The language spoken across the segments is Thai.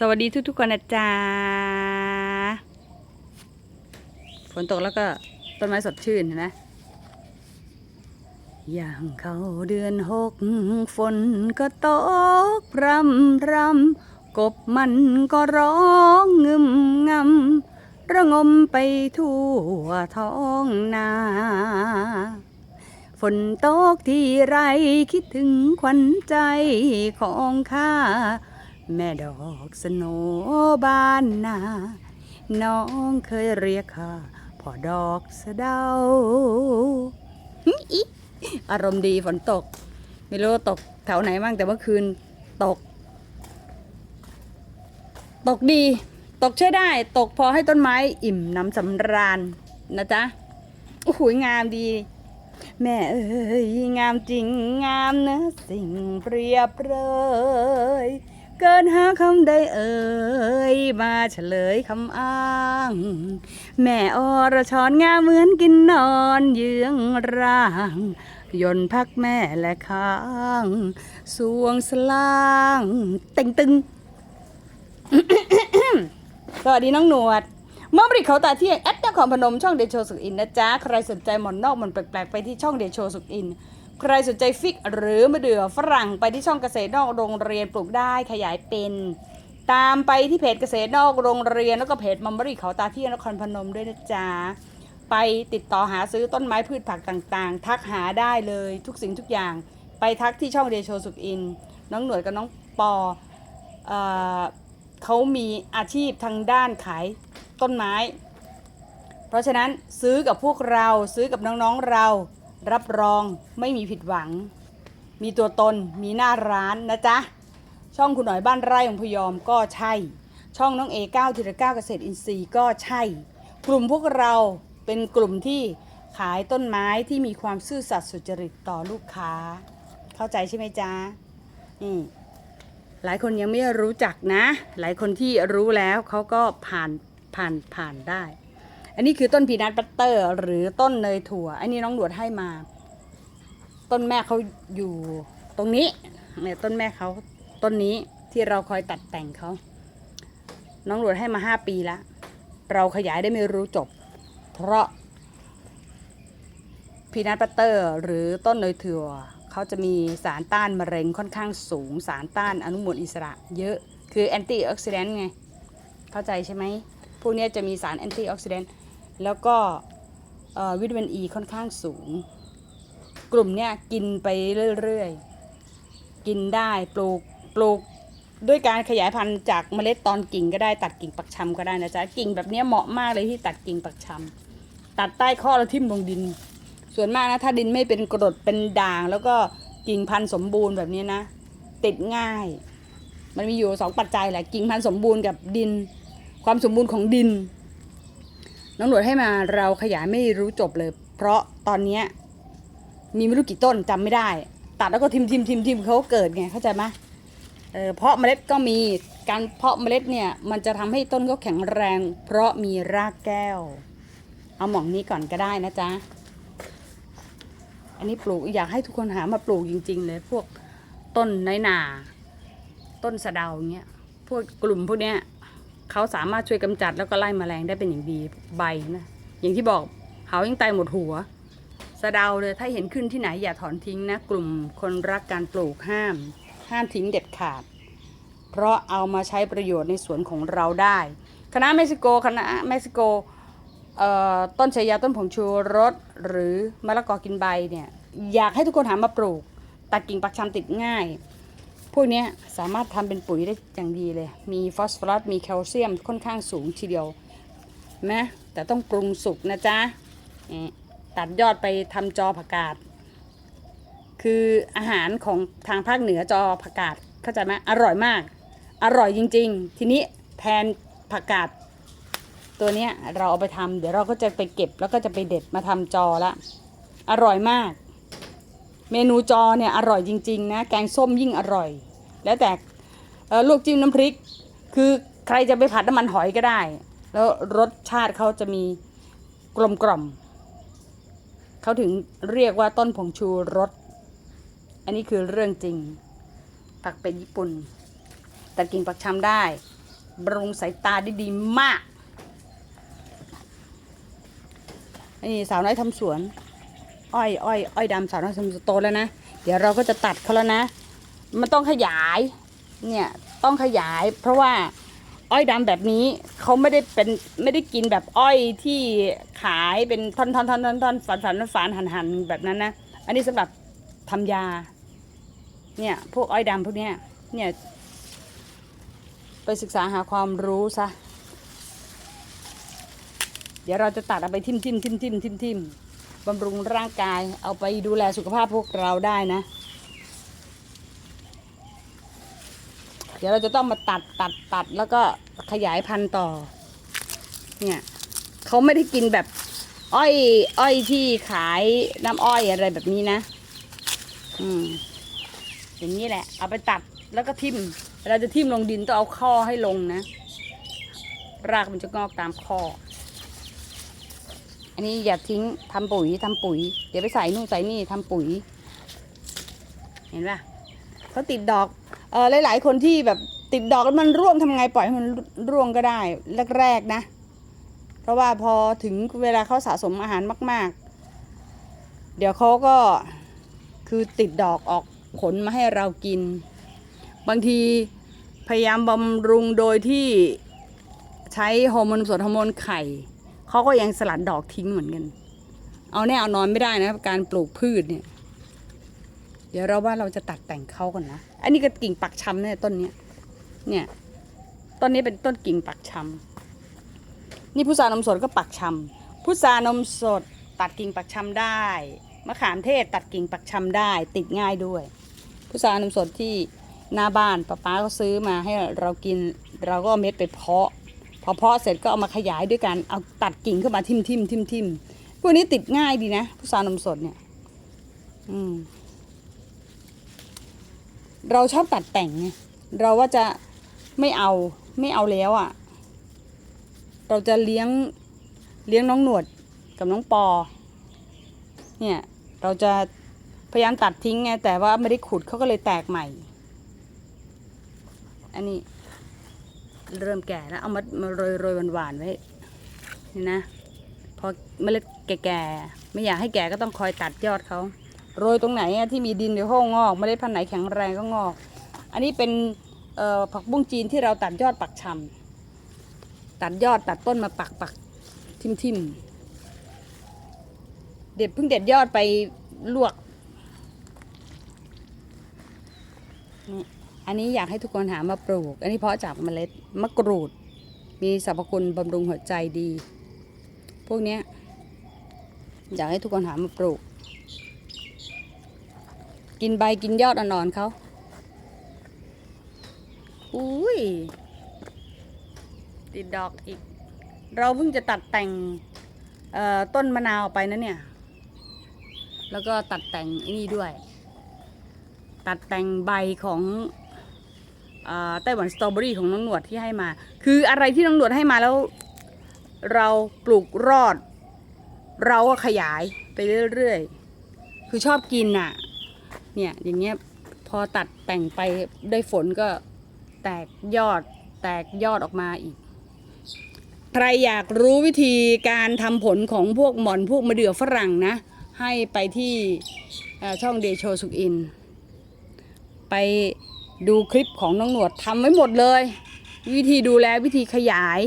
สวัสดีทุกๆคนนะจ๊ะฝนตกแล้วก็ต้นไม้สดชื่นเห็นไหมอย่างเขาเดือนหกฝนก็ตกพรำพรำกบมันก็ร้องงึมงำระงมไปทั่วท้องนาฝนตกที่ไรคิดถึงขวัญใจของข้า แม่ดอกสโนบ้านนา น้องเคยเรียกข้าพ่อดอกสะเดาอารมณ์ดีฝนตก ไม่รู้ตกแถวไหนบ้างแต่เมื่อคืนตก ตกดี ตกใช้ได้ ตกพอให้ต้นไม้อิ่มน้ำสำราญนะจ๊ะโอ้โหงามดี แม่เอ้ยงามจริงงามนะสิ่งเปรียบเลย เกินหาคำใดเอ่ยมาเฉลยคำอ้าง แม่อรชรงามเหมือนกินนอนเยื้องร่างยนต์พักแม่และข้างสวงสลางเต็งตึงสวัสดีน้องหนวดเมื่อบริเขาตาเที่ยงแอดเจ้าของพนมช่องเดโชสุกอินนะจ๊ะ ใครสนใจหมอนนอกหมันแปลกๆ ไปที่ช่องเดโชสุกอิน ใครสนใจฟิกหรือมะเดื่อฝรั่งไปที่ช่องเกษตรนอกโรงเรียนปลูกได้ขยายเป็น ตามไปที่เพจเกษตรนอกโรงเรียนแล้วก็เพจมัมบริเขาตาเที่ยงนครพนมด้วยนะจ๊ะไปติดต่อหาซื้อต้นไม้พืชผักต่างๆ ทักหาได้เลยทุกสิ่งทุกอย่าง ไปทักที่ช่องเดโชสุกอิน น้องหนวดกับน้องปอเอเขามีอาชีพทางด้านขายต้นไม้ เพราะฉะนั้นซื้อกับพวกเราซื้อกับน้องๆเรา รับรองไม่มีผิดหวัง มีตัวตนมีหน้าร้านนะจ๊ะ ช่องคุณหน่อยบ้านไร่ของพยอมก็ใช่ ช่องน้องเอเก้าทีละเก้าเกษตรอินทรีย์ก็ใช่ กลุ่มพวกเราเป็นกลุ่มที่ขายต้นไม้ที่มีความซื่อสัตย์สุจริตต่อลูกค้า เข้าใจใช่ไหมจ๊ะนี่หลายคนยังไม่รู้จักนะ หลายคนที่รู้แล้วเขาก็ผ่านผ่านผ่านได้ อันนี้คือต้นพีนัทบัตเตอร์ หรือต้นเนยถั่ว อันนี้น้องหลวดให้มา ต้นแม่เขาอยู่ตรงนี้เนี่ยต้นแม่เขาต้นนี้ที่เราคอยตัดแต่งเขาน้องหลวดให้มาห้าปีแล้วเราขยายได้ไม่รู้จบ เพราะพีนัทบัตเตอร์ หรือต้นเนยถั่วเขาจะมีสารต้านมะเร็งค่อนข้างสูง สารต้านอนุมูลอิสระ เยอะคือแอนตี้ออกซิแดนต์ไง เข้าใจใช่ไหมพวกนี้จะมีสารแอนตี้ออกซิแดนต์ แล้วก็วิตามินอ e ีค่อนข้างสูง กลุ่มเนี้ยกินไปเรื่อยๆ กินได้ปลูกปลูกด้วยการขยายพันธุ์จากเมล็ดตอนกิ่งก็ได้ตัดกิ่งปักชำก็ได้นะจ๊ะกิ่งแบบนี้เหมาะมากเลยที่ตัดกิ่งปักชำตัดใต้ข้อแล้วทิ่มลงดิน ส่วนมากนะถ้าดินไม่เป็นกรดเป็นด่าง แล้วก็กิ่งพันธุ์สมบูรณ์แบบนี้นะ ติดง่าย มันมีอยู่สองปัจจัยแหละกิ่งพันธุ์สมบูรณ์กับดิน ความสมบูรณ์ของดิน น้องหนวดให้มาเราขยายไม่รู้จบเลย เพราะตอนเนี้ยมีไม่รู้กี่ต้นจำไม่ได้ ตัดแล้วก็ทิมทิมทิมทิมเขาเกิดไงเข้าใจไหมเออเพาะเมล็ดก็มีการเพาะเมล็ดเนี่ยมันจะทำให้ต้นเขาแข็งแรง เพราะมีรากแก้ว เอาหม่องนี้ก่อนก็ได้นะจ๊ะอันนี้ปลูกอยากให้ทุกคนหามาปลูกจริง ๆ เลย พวกต้นน้อยหนา ต้นสะเดาเงี้ยพวกกลุ่มพวกเนี้ย เขาสามารถช่วยกำจัดแล้วก็ไล่แมลงได้เป็นอย่างดีใบนะอย่างที่บอกเขายังตายหมดหัวสะเดาเลยถ้าเห็นขึ้นที่ไหนอย่าถอนทิ้งนะ กลุ่มคนรักการปลูกห้าม ห้ามทิ้งเด็ดขาด เพราะเอามาใช้ประโยชน์ในสวนของเราได้คณะเม็กซิโกคณะเม็กซิโกต้นชายาต้นผงชูรสหรือมะละกอกินใบเนี่ยอยากให้ทุกคนหามาปลูกตัดกิ่งปักชำติดง่าย พวกนี้สามารถทำเป็นปุ๋ยได้อย่างดีเลย มีฟอสฟอรัส มีแคลเซียมค่อนข้างสูงทีเดียวนะแต่ต้องปรุงสุกนะจ๊ะ ตัดยอดไปทำจอผักกาด คืออาหารของทางภาคเหนือจอผักกาดเข้าใจไหมอร่อยมาก อร่อยจริง ๆ ทีนี้แทนผักกาดตัวนี้เราเอาไปทำเดี๋ยวเราก็จะไปเก็บแล้วก็จะไปเด็ดมาทำจอละ อร่อยมาก เมนูจอเนี่ยอร่อยจริงๆนะแกงส้มยิ่งอร่อย แล้วแต่ลวกจิ้มน้ำพริก คือใครจะไปผัดน้ำมันหอยก็ได้ แล้วรสชาติเขาจะมีกลมกล่อมเขาถึงเรียกว่าต้นผงชูรส อันนี้คือเรื่องจริง ผักเป็นญี่ปุ่น แตัดกิ่งปักชำได้บำรุงสายตาได้ดีมากนี่สาวน้อยทำสวน อ้อยอ้อยอ้อยดำสาวน้อยสวนโตแล้วนะ เดี๋ยวเราก็จะตัดเขาแล้วนะ มันต้องขยาย เนี่ยต้องขยาย เพราะว่าอ้อยดำแบบนี้เขาไม่ได้เป็นไม่ได้กินแบบอ้อยที่ขายเป็นท่อนท่อนท่อนท่อนท่อนฝานฝานฝานหันหันแบบนั้นนะ อันนี้สำหรับทำยา เนี่ยพวกอ้อยดำพวกเนี้ยเนี่ยไปศึกษาหาความรู้ซะ เดี๋ยวเราจะตัดเอาไปทิมทิมทิมทิมทิมทิม บำรุงร่างกายเอาไปดูแลสุขภาพพวกเราได้นะ เดี๋ยวเราจะต้องมาตัดตัดตัดแล้วก็ขยายพันธุ์ต่อ เนี่ยเขาไม่ได้กินแบบอ้อย อ้อยที่ขายน้ำอ้อยอะไรแบบนี้นะ อืมอย่างนี้แหละ เอาไปตัดแล้วก็ทิ่มเราจะทิ่มลงดินต้องเอาข้อให้ลงนะ รากมันจะงอกตามข้อ อันนี้อย่าทิ้งทำปุ๋ยทำปุ๋ย เดี๋ยวไปใส่นู่นใส่นี่ทำปุ๋ย เห็นปะเขาติดดอกเออหลาย ๆ คนที่แบบติดดอกแล้วมันร่วงทำไงปล่อยให้มันร่วงก็ได้แรกๆนะ เพราะว่าพอถึงเวลาเขาสะสมอาหารมาก ๆ เดี๋ยวเขาก็คือติดดอกออกผลมาให้เรากิน บางทีพยายามบำรุงโดยที่ใช้ฮอร์โมนสดฮอร์โมนไข่ เขาก็ยังสลัดดอกทิ้งเหมือนกัน เอาแน่เอานอนไม่ได้นะการปลูกพืชเนี่ย เดี๋ยวเราว่าเราจะตัดแต่งเขาก่อนนะ อันนี้ก็กิ่งปักชำเนี่ยต้นเนี้ย เนี่ย ต้นนี้เป็นต้นกิ่งปักชำนี่พุทรานมสดก็ปักชำพุทรานมสดตัดกิ่งปักชำได้ มะขามเทศตัดกิ่งปักชำได้ ติดง่ายด้วย พุทรานมสดที่หน้าบ้านป้าป้าเขาซื้อมาให้เรากิน เราก็เม็ดไปเพาะ พอเพาะเสร็จก็เอามาขยายด้วยกันเอาตัดกิ่งขึ้นมาทิ่มทิ่มทิ่มทิ่มพวกนี้ติดง่ายดีนะพุทรานมสดเนี่ย อืม เราชอบตัดแต่งไงเราว่าจะไม่เอาไม่เอาแล้วอะ่ะ เราจะเลี้ยงเลี้ยงน้องหนวดกับน้องปอ เนี่ย เราจะพยายามตัดทิ้งไงแต่ว่าไม่ได้ขุดเขาก็เลยแตกใหม่ อันนี้ เริ่มแก่แล้วเอามามาโรยโรยหวานๆไว้นี่นะพอเมล็ดแก่ๆไม่อยากให้แก่ก็ต้องคอยตัดยอดเขาโรยตรงไหนที่มีดินเดี๋ยวเขางอกเมล็ดพันธุ์ไหนแข็งแรงก็งอก อันนี้เป็นผักบุ้งจีนที่เราตัดยอดปักชำตัดยอดตัดต้นมาปักปักทิมทิมเด็ดเพิ่งเด็ดยอดไปลวกนี่ อันนี้อยากให้ทุกคนหามาปลูก อันนี้เพาะจากเมล็ดมะกรูด มีสรรพคุณบำรุงหัวใจดี พวกนี้อยากให้ทุกคนหามาปลูก กินใบกินยอดอ่อนเขาอุ้ย ติดดอกอีก เราเพิ่งจะตัดแต่งต้นมะนาวไปนะเนี่ย แล้วก็ตัดแต่งนี่ด้วย ตัดแต่งใบของ ไต้หวันสตรอเบอรี่ของน้องหนวดที่ให้มา คืออะไรที่น้องหนวดให้มาแล้ว เราปลูกรอด เราก็ขยายไปเรื่อยๆ คือชอบกินน่ะ เนี่ยอย่างเงี้ยพอตัดแต่งไปได้ฝนก็แตกยอดแตกยอดออกมาอีก ใครอยากรู้วิธีการทำผลของพวกหมอนพวกมะเดื่อฝรั่งนะ ให้ไปที่ช่องเดโชสุกอิน ไป ดูคลิปของน้องหนวดทำไว้หมดเลย วิธีดูแลวิธีขยาย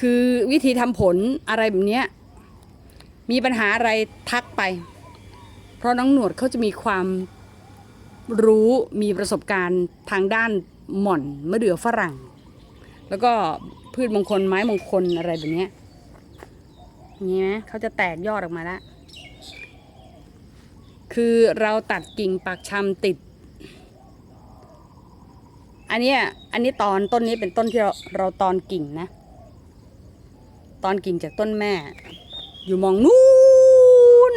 คือวิธีทำผลอะไรแบบนี้มีปัญหาอะไรทักไป เพราะน้องหนวดเขาจะมีความรู้มีประสบการณ์ทางด้านหม่อนมะเดื่อฝรั่ง แล้วก็พืชมงคลไม้มงคลอะไรแบบนี้ยอย่างนี้นะเขาจะแตกยอดออกมาแล้วคือเราตัดกิ่งปากชำติด อันนี้อันนี้ตอนต้นนี้เป็นต้นที่เราเราตอนกิ่งนะ ตอนกิ่งจากต้นแม่ อยู่มองนู้น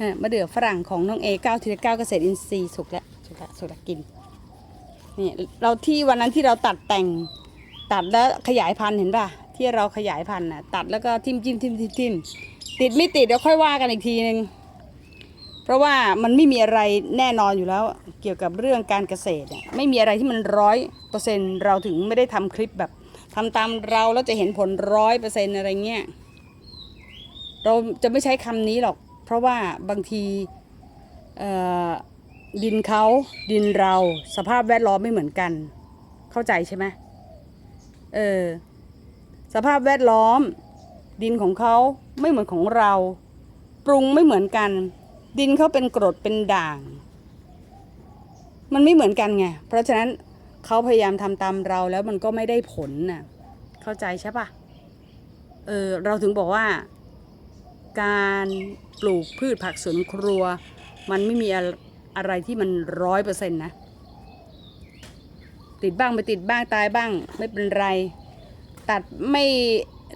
อะมะเดื่อฝรั่งของน้องเอเก้าทีละเก้าเกษตรอินทรีย์สุกแล้วสุกแล้วสุกแล้วกินนี่เราที่วันนั้นที่เราตัดแต่งตัดแล้วขยายพันธุ์เห็นป่ะที่เราขยายพันธุ์น่ะตัดแล้วก็ทิมจิ้มทิมทิมทิมติดไม่ติดเดี๋ยวค่อยว่ากันอีกทีนึง เพราะว่ามันไม่มีอะไรแน่นอนอยู่แล้วเกี่ยวกับเรื่องการเกษตรเนี่ยไม่มีอะไรที่มันร้อยเปอร์เซ็นเราถึงไม่ได้ทำคลิปแบบทำตามเราแล้วจะเห็นผลร้อยเปอร์เซ็นอะไรเงี้ยเราจะไม่ใช้คำนี้หรอก เพราะว่าบางทีดินเขาดินเราสภาพแวดล้อมไม่เหมือนกัน เข้าใจใช่ไหมเออสภาพแวดล้อม ดินของเขาไม่เหมือนของเรา ปรุงไม่เหมือนกัน ดินเขาเป็นกรดเป็นด่าง มันไม่เหมือนกันไง เพราะฉะนั้นเขาพยายามทำตามเราแล้วมันก็ไม่ได้ผลน่ะ เข้าใจใช่ปะเออเราถึงบอกว่า การปลูกพืชผักสวนครัว มันไม่มีอะไรอะไรที่มันร้อยเปอร์เซ็นต์นะ ติดบ้างไม่ติดบ้างตายบ้าง ไม่เป็นไร ตัดไม่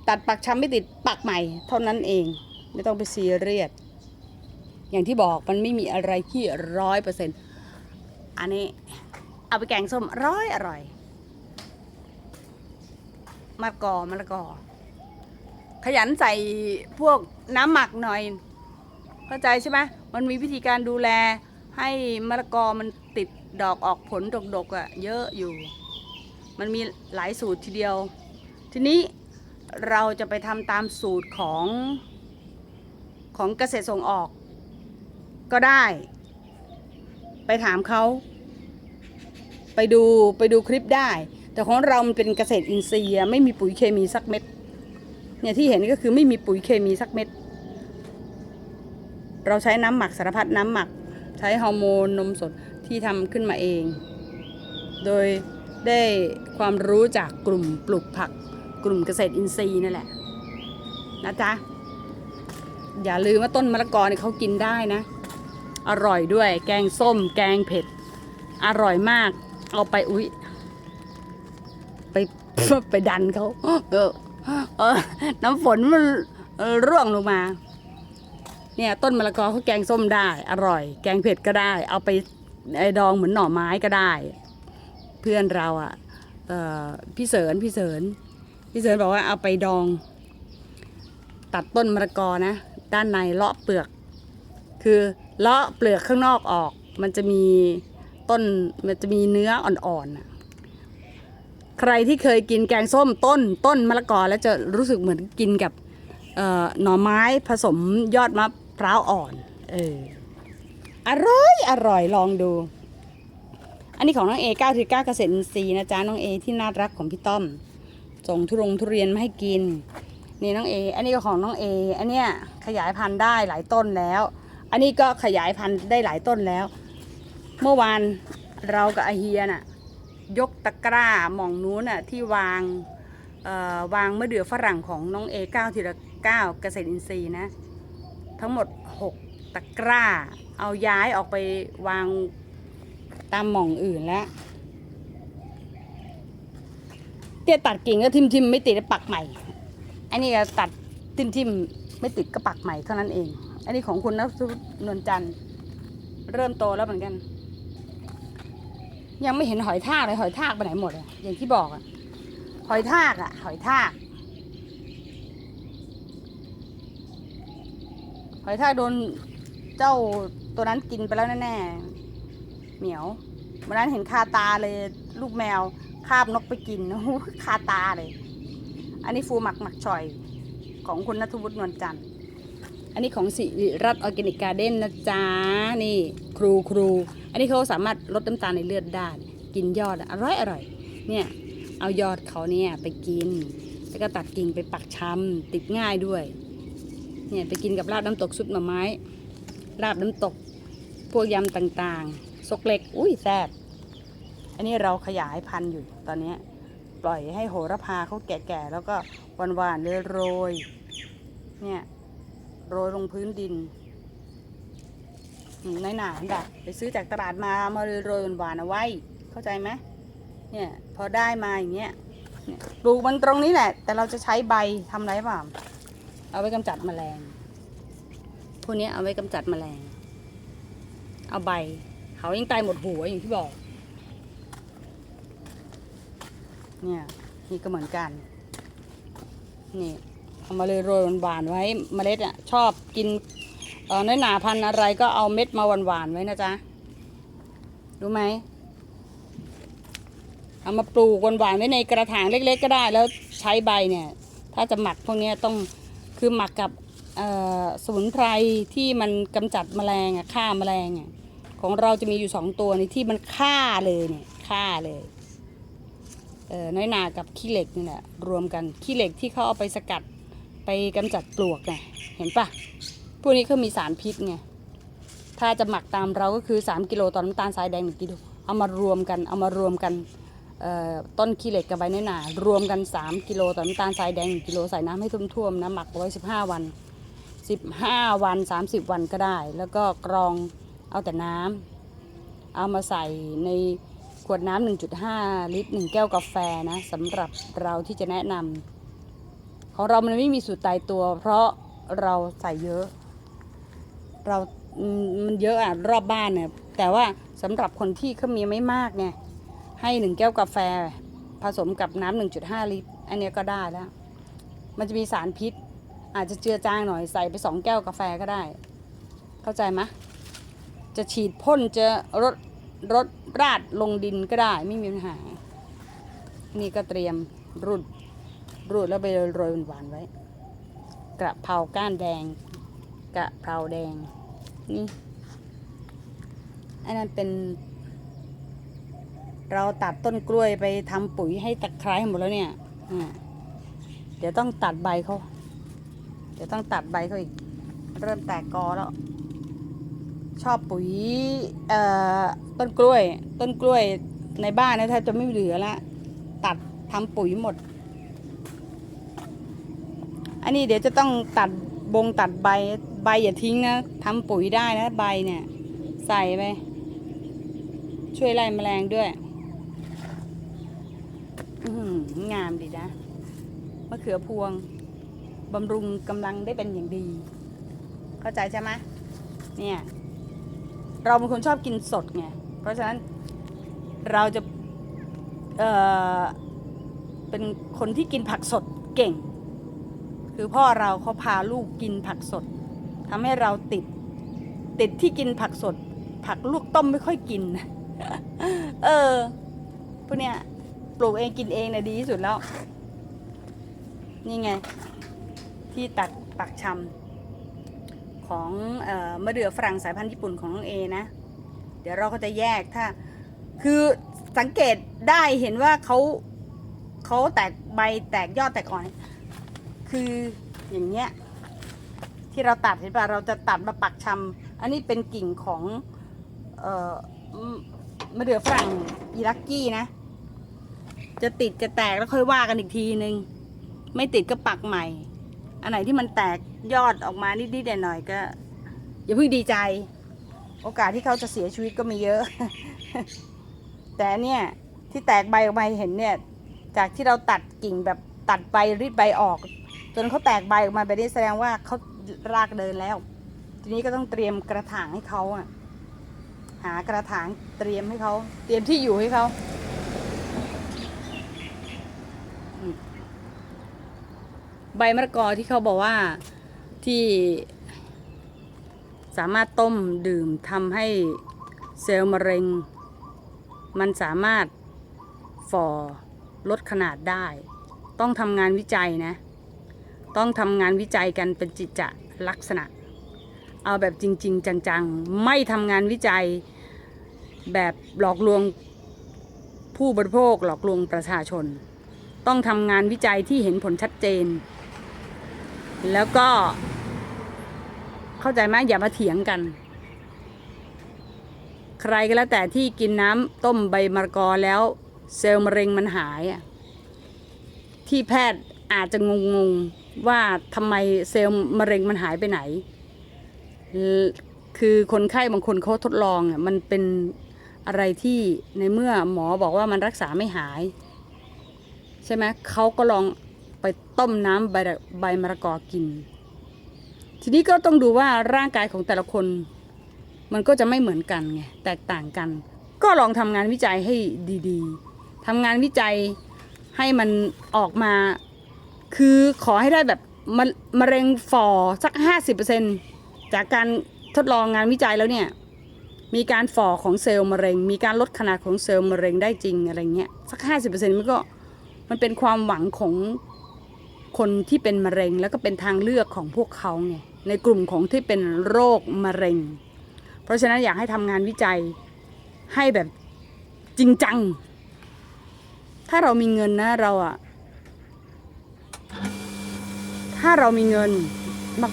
ตัดปักช้ำไม่ติดปักใหม่ เท่านั้นเอง ไม่ต้องไปซีเรียส อย่างที่บอกมันไม่มีอะไรที่ร้อยเปอร์เซ็นต์อันนี้เอาไปแกงส้มร้อยอร่อยมะละกอมะละกอ ขยันใส่พวกน้ำหมักหน่อย เข้าใจใช่ไหมมันมีวิธีการดูแลให้มะละกอมันติดดอกออกผลดกๆอะ่ะเยอะอยู่ มันมีหลายสูตรทีเดียว ทีนี้เราจะไปทำตามสูตรของของเกษตรส่งออก ก็ได้ ไปถามเขาไปดูไปดูคลิปได้ แต่ของเรามันเป็นเกษตรอินทรีย์ไม่มีปุ๋ยเคมีสักเม็ดเนี่ยที่เห็นก็คือไม่มีปุ๋ยเคมีสักเม็ด เราใช้น้ำหมักสารพัดน้ำหมัก ใช้ฮอร์โมนนมสดที่ทำขึ้นมาเอง โดยได้ความรู้จากกลุ่มปลูกผัก กลุ่มเกษตรอินทรีย์นั่นแหละนะจ๊ะอย่าลืมว่าต้นมะละกอเนี่ยเขากินได้นะ อร่อยด้วย แกงส้ม แกงเผ็ด อร่อยมาก เอาไปอุ๊ยไปไปดันเขาเออเออ น้ำฝนมันร่วงลงมา เนี่ย ต้นมะละกอเขาแกงส้มได้ อร่อย แกงเผ็ดก็ได้ เอาไปไอดองเหมือนหน่อไม้ก็ได้ เพื่อนเราอะ่ะพี่เสริญพี่เสริญพี่เสริญบอกว่าเอาไปดอง ตัดต้นมะละกอนะ ด้านในเลาะเปลือก คือ เลาะเปลือกข้างนอกออก มันจะมีต้นมันจะมีเนื้ออ่อนๆน่ะใครที่เคยกินแกงส้มต้นต้นมะละกอแล้วจะรู้สึกเหมือนกินกับหน่อไม้ผสมยอดมะพร้าวอ่อนเอออร่อยอร่อยลองดู อันนี้ของน้องเอก้าถือก้าเกษตรอินทรีย์นะจ๊ะน้องเอที่น่ารักของพี่ต้อม ส่งทุรงทุเรียนมาให้กินนี่น้องเอ อันนี้ก็ของน้องเอ อันเนี้ยขยายพันธุ์ได้หลายต้นแล้ว อันนี้ก็ขยายพันธุ์ได้หลายต้นแล้ว เมื่อวานเรากับอาเฮียน่ะยกตะกร้าหม่องนู้นน่ะที่วางเอ่อวางมะเดื่อฝรั่งของน้องเอเก้าทีละเก้าเกษตรอินทรีย์นะ ทั้งหมด 6 ตะกร้า เอาย้ายออกไปวางตามหม่องอื่นแล้วเตี้ยตัดกิ่งก็ทิมทิมไม่ติดปักใหม่ อันนี้ก็ตัดทิมทิมไม่ติดก็ปักใหม่เท่านั้นเอง อันนี้ของคุณนัทนวลจันทร์เริ่มโตแล้วเหมือนกัน ยังไม่เห็นหอยทากเลยหอยทากไปไหนหมดอะอย่างที่บอกอะหอยทากอะหอยทาก หอยทากโดนเจ้าตัวนั้นกินไปแล้วแน่ๆเหมียววันนั้นเห็นคาตาเลยลูกแมวคาบนกไปกินโอ้โหคาตาเลย อันนี้ฟูหมักหมักชอย ของคุณนัทวุฒินวลจันทร์ อันนี้ของสิริรัตน์ออร์แกนิกการ์เด้นนะจ๊ะ นี่ครูครู อันนี้เขาสามารถลดน้ำตาลในเลือดได้ กินยอดอร่อยอร่อย เนี่ยเอายอดเขาเนี่ยไปกิน แล้วก็ตัดกิ่งไปปักชำติดง่ายด้วย เนี่ยไปกินกับลาบน้ำตกซุปหน่อไม้ลาบน้ำตก พวกยำต่างๆ ซกเล็ก อุ้ยแซ่บ อันนี้เราขยายพันธุ์อยู่ตอนเนี้ปล่อยให้โหระพาเขาแก่ๆ แล้วก็หวานๆเลยโรย เนี่ย โรยลงพื้นดินในหนาแบบไปซื้อจากตลาดมามาโรยๆหวานๆเอาไว้ เข้าใจไหมเนี่ยพอได้มาอย่างเงี้ยปลูกมันตรงนี้แหละ แต่เราจะใช้ใบทำไรเปล่าเอาไว้กำจัดแมลงพวกนี้เอาไว้กำจัดแมลง เอาใบเขายังตายหมดหัวอย่างที่บอก เนี่ยนี่ก็เหมือนกัน นี่ เอามาเลยโรยหวานๆไว้เมล็ดอะชอบกินเออน้อยหนาพันธุ์อะไรก็เอาเม็ดมาหวานๆไว้นะจ๊ะรู้ไหมเอามาปลูกหวานๆไว้ในกระถางเล็ก ๆ ก็ได้ แล้วใช้ใบเนี่ย ถ้าจะหมักพวกนี้ต้องคือหมักกับสมุนไพรที่มันกำจัดแมลงอะฆ่าแมลงอะของเราจะมีอยู่สองตัวนี่ที่มันฆ่าเลยเนี่ยฆ่าเลยเออน้อยหนากับขี้เหล็กนี่แหละรวมกันขี้เหล็กที่เขาเอาไปสกัด ไปกำจัดปลวกไงเห็นปะพวกนี้เขามีสารพิษไงถ้าจะหมักตามเราก็คือ 3 กิโลต่อน้ำตาลทรายแดง1กิโลเอามารวมกันเอามารวมกันต้นขี้เหล็กกับใบน้อยหนารวมกัน 3 กิโลต่อน้ำตาลทรายแดง1กิโลใส่น้ำให้ท่วมๆนะหมักไว้15 วัน 15 วัน 30 วันก็ได้ แล้วก็กรองเอาแต่น้ำเอามาใส่ในขวดน้ำ1.5 ลิตร 1 แก้วกาแฟนะสำหรับเราที่จะแนะนำ ของเรามันไม่มีสูตรตายตัว เพราะเราใส่เยอะ เรามันเยอะอะรอบบ้านเนี่ยแต่ว่าสำหรับคนที่เขามีไม่มากไงให้หนึ่งแก้วกาแฟ ผสมกับน้ำหนึ่งจุดห้าลิตร อันนี้ก็ได้แล้ว มันจะมีสารพิษ อาจจะเจือจางหน่อยใส่ไปสองแก้วกาแฟก็ได้ เข้าใจไหมจะฉีดพ่นจะรดรดราดลงดินก็ได้ไม่มีปัญหา นี่ก็เตรียมรูด รูดแล้วไปโรยหวานไว้ กระเพราก้านแดง กระเพราแดง นี่อันนั้นเป็น เราตัดต้นกล้วยไปทำปุ๋ยให้ตะไคร้หมดแล้วเนี่ยเดี๋ยวต้องตัดใบเขาเดี๋ยวต้องตัดใบเขาอีก เริ่มแตกกอแล้ว ชอบปุ๋ยเอ่อต้นกล้วย ต้นกล้วยในบ้านนะแทบจะไม่เหลือละ ตัดทำปุ๋ยหมด อันนี้เดี๋ยวจะต้องตัดบงตัดใบใบอย่าทิ้งนะทำปุ๋ยได้นะใบเนี่ย ใส่ไปช่วยไล่แมลงด้วยงามดีนะมะเขือพวงบำรุงกำลังได้เป็นอย่างดี เข้าใจใช่ไหมเนี่ย เราเป็นคนชอบกินสดไงเพราะฉะนั้นเราจะเออเป็นคนที่กินผักสดเก่ง คือพ่อเราเขาพาลูกกินผักสดทำให้เราติด ติดที่กินผักสด ผักลวกต้มไม่ค่อยกิน เออพวกเนี้ยปลูกเองกินเองนะดีที่สุดแล้ว นี่ไง ที่ตัดปักชำของเออมะเดื่อฝรั่งสายพันธุ์ญี่ปุ่นของน้องเอนะ เดี๋ยวเราก็จะแยกถ้า คือสังเกตได้เห็นว่าเขาเขาแตกใบแตกยอดแตกอ่อน คืออย่างเงี้ยที่เราตัดเห็นป่ะเราจะตัดมาปักชำอันนี้เป็นกิ่งของเอ่อมะเดื่อฝรั่งอิรักกี้นะ จะติดจะแตกแล้วค่อยว่ากันอีกทีนึง ไม่ติดก็ปักใหม่ อันไหนที่มันแตกยอดออกมานิดๆหน่อยๆก็ อย่าเพิ่งดีใจ โอกาสที่เขาจะเสียชีวิตก็มีเยอะ แต่เนี่ยที่แตกใบออกมาเห็นเนี่ย จากที่เราตัดกิ่งแบบตัดใบรีดใบออก จนเขาแตกใบออกมาแบบนี้แสดงว่าเขารากเดินแล้ว ทีนี้ก็ต้องเตรียมกระถางให้เขาอะ หากระถางเตรียมให้เขาเตรียมที่อยู่ให้เขาใบมะละกอที่เขาบอกว่าที่สามารถต้มดื่มทำให้เซลล์มะเร็ง มันสามารถฝ่อลดขนาดได้ ต้องทำงานวิจัยนะ ต้องทำงานวิจัยกันเป็นจิตจะลักษณะ เอาแบบจริง ๆ จังๆ ไม่ทำงานวิจัยแบบหลอกลวงผู้บริโภคหลอกลวงประชาชน ต้องทำงานวิจัยที่เห็นผลชัดเจน แล้วก็ เข้าใจไหมอย่ามาเถียงกัน ใครก็แล้วแต่ที่กินน้ำต้มใบมะกอแล้ว เซลล์มะเร็งมันหายที่แพทย์อาจจะงง ว่าทำไมเซลล์มะเร็งมันหายไปไหน คือคนไข้บางคนเขาทดลองอะมันเป็นอะไรที่ในเมื่อหมอบอกว่ามันรักษาไม่หาย ใช่ไหมเขาก็ลองไปต้มน้ำใบใบมะละกอกิน ทีนี้ก็ต้องดูว่าร่างกายของแต่ละคน มันก็จะไม่เหมือนกันไงแตกต่างกัน ก็ลองทำงานวิจัยให้ดีๆทำงานวิจัยให้มันออกมา คือขอให้ได้แบบมะมะเร็งฝ่อสักห้าสิบเปอร์เซ็นจากการทดลองงานวิจัยแล้วเนี่ย มีการฝ่อของเซลล์มะเร็ง มีการลดขนาดของเซลล์มะเร็งได้จริงอะไรเงี้ยสักห้าสิบเปอร์เซ็นต์มันก็มันเป็นความหวังของคนที่เป็นมะเร็งแล้วก็เป็นทางเลือกของพวกเขาไงในกลุ่มของที่เป็นโรคมะเร็ง เพราะฉะนั้นอยากให้ทำงานวิจัยให้แบบจริงจัง ถ้าเรามีเงินนะเราอะ ถ้าเรามีเงิน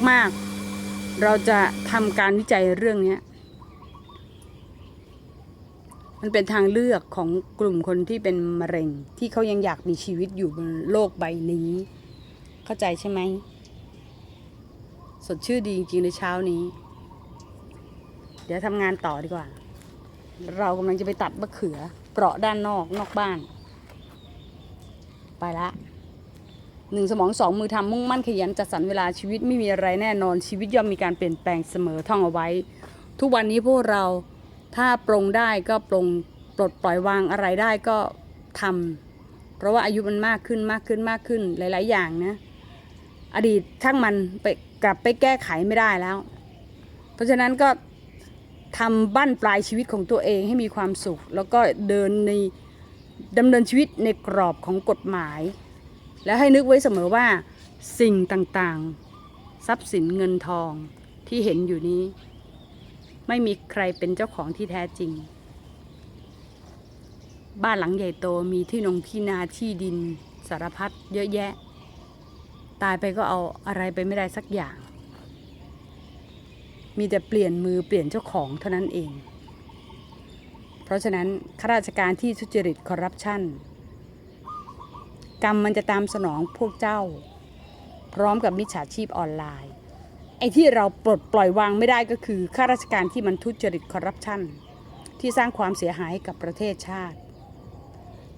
มาก ๆ เราจะทำการวิจัยเรื่องนี้มันเป็นทางเลือกของกลุ่มคนที่เป็นมะเร็ง ที่เขายังอยากมีชีวิตอยู่บนโลกใบนี้ เข้าใจใช่ไหม สดชื่อดีจริงๆในเช้านี้ เดี๋ยวทำงานต่อดีกว่า เรากำลังจะไปตัดมะเขือ เปราะด้านนอกนอกบ้าน ไปละ หนึ่งสมองสองมือทำมุ่งมั่นขยันจัดสรรเวลาชีวิตไม่มีอะไรแน่นอนชีวิตย่อมมีการเปลี่ยนแปลงเสมอท่องเอาไว้ ทุกวันนี้พวกเราถ้าปรงได้ก็ปรงปลดปล่อยวางอะไรได้ก็ทำเพราะว่าอายุมันมากขึ้นมากขึ้นมากขึ้นหลาย ๆ อย่างนะ อดีตช่างมันไปกลับไปแก้ไขไม่ได้แล้ว เพราะฉะนั้นก็ทำบั้นปลายชีวิตของตัวเองให้มีความสุข แล้วก็เดินในดำเนินชีวิตในกรอบของกฎหมาย และให้นึกไว้เสมอว่า สิ่งต่างๆ ทรัพย์สินเงินทองที่เห็นอยู่นี้ ไม่มีใครเป็นเจ้าของที่แท้จริง บ้านหลังใหญ่โตมีที่นงที่นาที่ดินสารพัดเยอะแยะ ตายไปก็เอาอะไรไปไม่ได้สักอย่าง มีแต่เปลี่ยนมือเปลี่ยนเจ้าของเท่านั้นเอง เพราะฉะนั้นข้าราชการที่ทุจริตคอร์รัปชัน กรรมมันจะตามสนองพวกเจ้า พร้อมกับมิจฉาชีพออนไลน์ ไอ้ที่เราปลดปล่อยวางไม่ได้ก็คือข้าราชการที่มันทุจริตคอร์รัปชันที่สร้างความเสียหายให้กับประเทศชาติ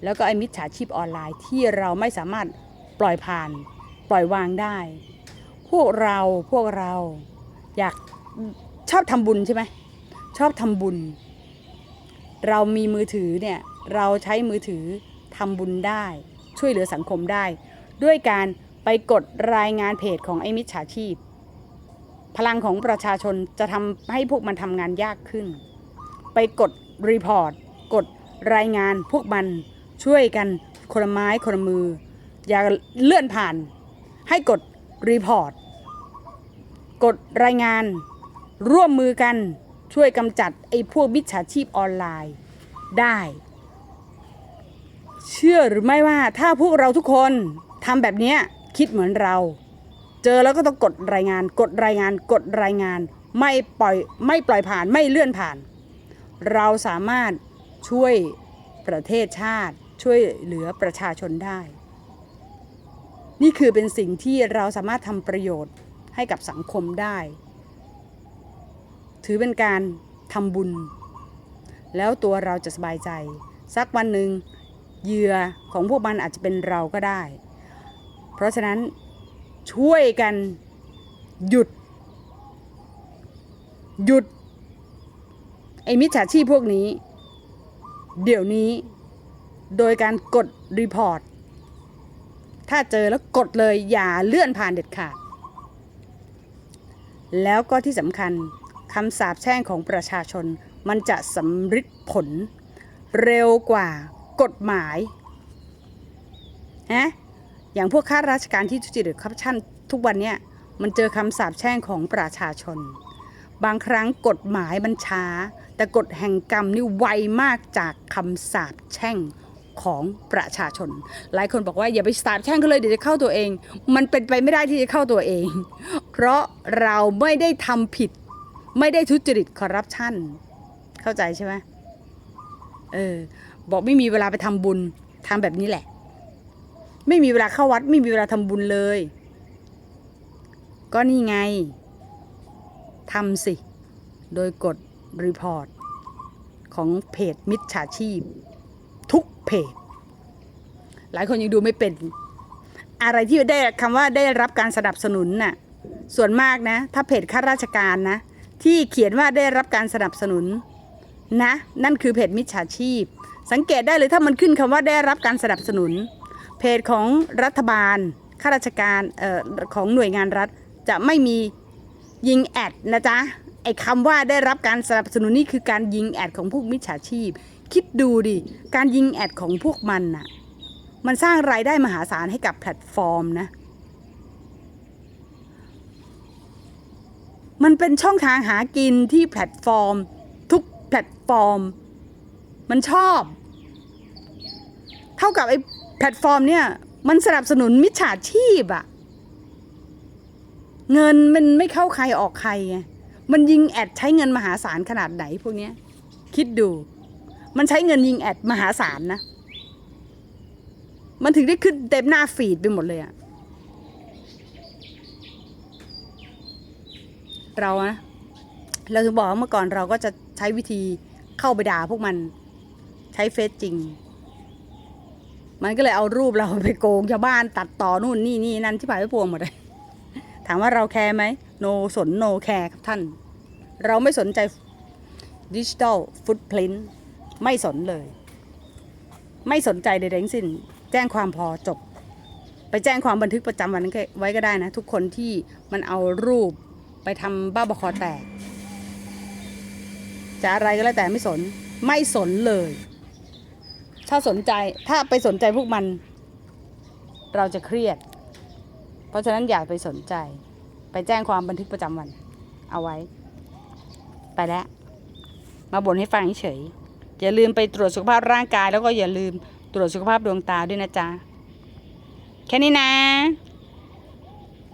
แล้วก็ไอ้มิจฉาชีพออนไลน์ที่เราไม่สามารถปล่อยผ่าน ปล่อยวางได้ พวกเราพวกเราอยากชอบทำบุญใช่ไหมชอบทำบุญ เรามีมือถือเนี่ยเราใช้มือถือทำบุญได้ ช่วยเหลือสังคมได้ ด้วยการไปกดรายงานเพจของไอ้มิจฉาชีพ พลังของประชาชนจะทำให้พวกมันทำงานยากขึ้น ไปกดรีพอร์ตกดรายงานพวกมันช่วยกันคนละไม้คนละมือ อย่าเลื่อนผ่าน ให้กดรีพอร์ตกดรายงาน ร่วมมือกันช่วยกำจัดไอ้พวกมิจฉาชีพออนไลน์ได้ เชื่อหรือไม่ว่าถ้าพวกเราทุกคนทำแบบนี้คิดเหมือนเรา เจอแล้วก็ต้องกดรายงาน กดรายงาน กดรายงาน ไม่ปล่อยไม่ปล่อยผ่านไม่เลื่อนผ่าน เราสามารถช่วยประเทศชาติ ช่วยเหลือประชาชนได้ นี่คือเป็นสิ่งที่เราสามารถทำประโยชน์ให้กับสังคมได้ ถือเป็นการทำบุญ แล้วตัวเราจะสบายใจ สักวันหนึ่ง เหยื่อของพวกมันอาจจะเป็นเราก็ได้ เพราะฉะนั้นช่วยกันหยุด หยุด ไอ้มิจฉาชีพพวกนี้ เดี๋ยวนี้ โดยการกดรีพอร์ต ถ้าเจอแล้วกดเลยอย่าเลื่อนผ่านเด็ดขาด แล้วก็ที่สำคัญคำสาปแช่งของประชาชนมันจะสำฤทธิ์ผลเร็วกว่า กฎหมายนะอย่างพวกข้าราชการที่ทุจริตคอร์รัปชันทุกวันเนี้ยมันเจอคำสาปแช่งของประชาชน บางครั้งกฎหมายมันช้า แต่กฎแห่งกรรมนี่ไวมากจากคำสาปแช่งของประชาชน หลายคนบอกว่าอย่าไปสาปแช่งเขาเลยเดี๋ยวจะเข้าตัวเอง มันเป็นไปไม่ได้ที่จะเข้าตัวเอง เพราะเราไม่ได้ทำผิด ไม่ได้ทุจริตคอร์รัปชันเข้าใจใช่ไหมเออ บอกไม่มีเวลาไปทำบุญทำแบบนี้แหละ ไม่มีเวลาเข้าวัด ไม่มีเวลาทำบุญเลย ก็นี่ไงทำสิ โดยกดรีพอร์ตของเพจมิจฉาชีพ ทุกเพจ หลายคนยังดูไม่เป็น อะไรที่ได้คำว่าได้รับการสนับสนุนน่ะส่วนมากนะ ถ้าเพจข้าราชการนะ ที่เขียนว่าได้รับการสนับสนุนนะ นั่นคือเพจมิจฉาชีพ สังเกตได้เลยถ้ามันขึ้นคำว่าได้รับการสนับสนุน เพจของรัฐบาลข้าราชการเอ่อของหน่วยงานรัฐจะไม่มียิงแอดนะจ๊ะไอ้คำว่าได้รับการสนับสนุนนี่คือการยิงแอดของพวกมิจฉาชีพ คิดดูดิ การยิงแอดของพวกมันน่ะ มันสร้างรายได้มหาศาลให้กับแพลตฟอร์มนะ มันเป็นช่องทางหากินที่แพลตฟอร์ม ทุกแพลตฟอร์ม มันชอบ เท่ากับไอ้แพลตฟอร์มเนี่ย มันสนับสนุนมิจฉาชีพอะเงินมันไม่เข้าใครออกใครไงมันยิงแอดใช้เงินมหาศาลขนาดไหนพวกเนี้ย คิดดู มันใช้เงินยิงแอดมหาศาลนะ มันถึงได้ขึ้นเต็มหน้าฟีดไปหมดเลยอะเราอะเราถึงบอกว่าเมื่อก่อนเราก็จะใช้วิธีเข้าไปด่าพวกมัน ใช้เฟซจริง มันก็เลยเอารูปเราไปโกงชาวบ้านตัดต่อนู่นนี่นี่นั่นที่ผ่านไปพวงหมดเลยถามว่าเราแคร์ไหมโนสนโนแคร์ครับท่าน เราไม่สนใจดิจิ t a ลฟุตพ i ินไม่สนเลย ไม่สนใจใดๆทั้งสิ้น แจ้งความพอจบ ไปแจ้งความบันทึกประจำวันไว้ก็ได้นะ ทุกคนที่มันเอารูปไปทำบ้าบอคอแตก จะอะไรก็แล้วแต่ไม่สน ไม่สนเลย ถ้าสนใจถ้าไปสนใจพวกมัน เราจะเครียด เพราะฉะนั้นอย่าไปสนใจ ไปแจ้งความบันทึกประจำวัน เอาไว้ ไปแล้ว มาบ่นให้ฟังเฉย อย่าลืมไปตรวจสุขภาพร่างกาย แล้วก็อย่าลืมตรวจสุขภาพดวงตาด้วยนะจ๊ะ แค่นี้นะ